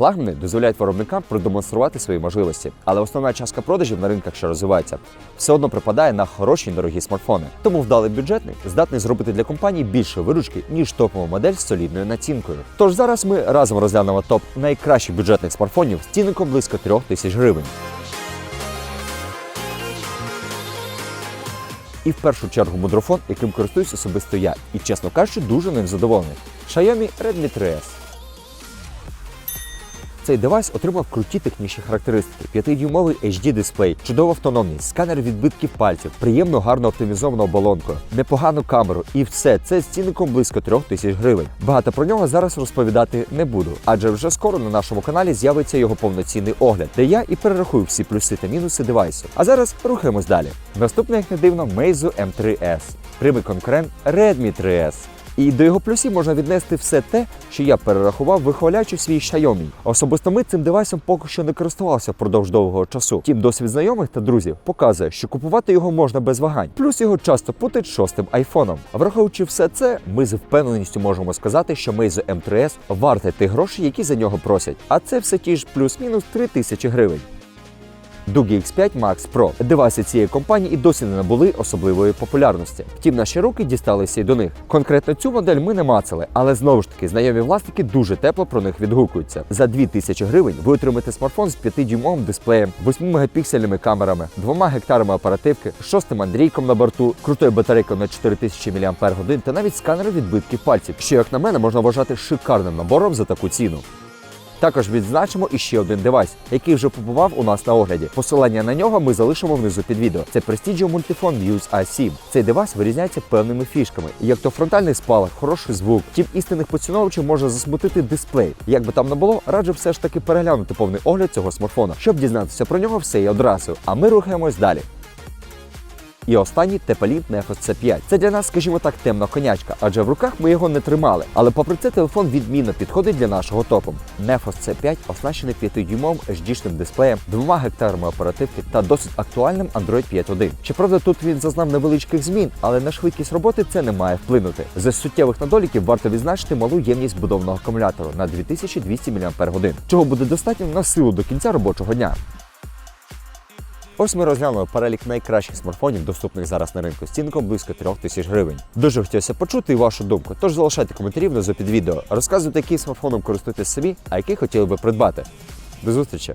Флагмани дозволяють виробникам продемонструвати свої можливості, але основна частка продажів на ринках, що розвиваються, все одно припадає на хороші й дорогі смартфони. Тому вдалий бюджетник здатний зробити для компанії більше виручки, ніж топова модель з солідною націнкою. Тож зараз ми разом розглянемо топ найкращих бюджетних смартфонів з цінником близько 3 тисяч гривень. І в першу чергу мудрофон, яким користуюсь особисто я, і чесно кажучи, дуже ним задоволений. Xiaomi Redmi 3S. Цей девайс отримав круті технічні характеристики: 5-дюймовий HD дисплей, чудова автономність, сканер відбитків пальців, приємно гарно оптимізовану оболонку, непогану камеру, і все це з цінником близько 3 тисяч гривень. Багато про нього зараз розповідати не буду, адже вже скоро на нашому каналі з'явиться його повноцінний огляд, де я і перерахую всі плюси та мінуси девайсу. А зараз рухаємось далі. Наступне, як не дивно, Meizu M3S, прямий конкурент Redmi 3S. І до його плюсів можна віднести все те, що я перерахував, вихваляючи свій Xiaomi. Особисто ми цим девайсом поки що не користувалися впродовж довгого часу. Втім, досвід знайомих та друзів показує, що купувати його можна без вагань. Плюс його часто путають шостим айфоном. Враховуючи все це, ми з впевненістю можемо сказати, що Meizu M3S варте тих грошей, які за нього просять. А це все ті ж плюс-мінус 3 тисячі гривень. Дуги X5 Max Pro. Девайси цієї компанії і досі не набули особливої популярності. Втім, наші руки дісталися й до них. Конкретно цю модель ми не мацали, але знову ж таки знайомі власники дуже тепло про них відгукуються. За 2000 гривень ви отримаєте смартфон з 5-дюймовим дисплеєм, 8 мегапіксельними камерами, 2 гектарами оперативки, 6 андрійком на борту, крутою батарейкою на 4000 мАч та навіть сканером відбитків пальців, що, як на мене, можна вважати шикарним набором за таку ціну. Також відзначимо іще один девайс, який вже побував у нас на огляді. Посилання на нього ми залишимо внизу під відео. Це Prestigio Multifone Muse A7. Цей девайс вирізняється певними фішками, як то фронтальний спалах, хороший звук. Тім істинних поціновувачів може засмутити дисплей. Як би там не було, раджу все ж таки переглянути повний огляд цього смартфона, щоб дізнатися про нього все і одразу. А ми рухаємось далі. І останній Tepalint Nefos C5. Це для нас, скажімо так, темна конячка, адже в руках ми його не тримали. Але попри це телефон відмінно підходить для нашого топу. Nefos C5 оснащений 5-дюймовим HD-шним дисплеєм, двома гектарами оперативки та досить актуальним Android 5.1. Щоправда, тут він зазнав невеличких змін, але на швидкість роботи це не має вплинути. З суттєвих недоліків варто відзначити малу ємність будовного акумулятора на 2200 мАч, чого буде достатньо на силу до кінця робочого дня. Ось ми розглянули перелік найкращих смартфонів, доступних зараз на ринку з цінком близько 3 тисяч гривень. Дуже хотілося почути вашу думку. Тож залишайте коментарі внизу під відео. Розказуйте, яким смартфоном користуєтесь собі, а який хотіли би придбати. До зустрічі!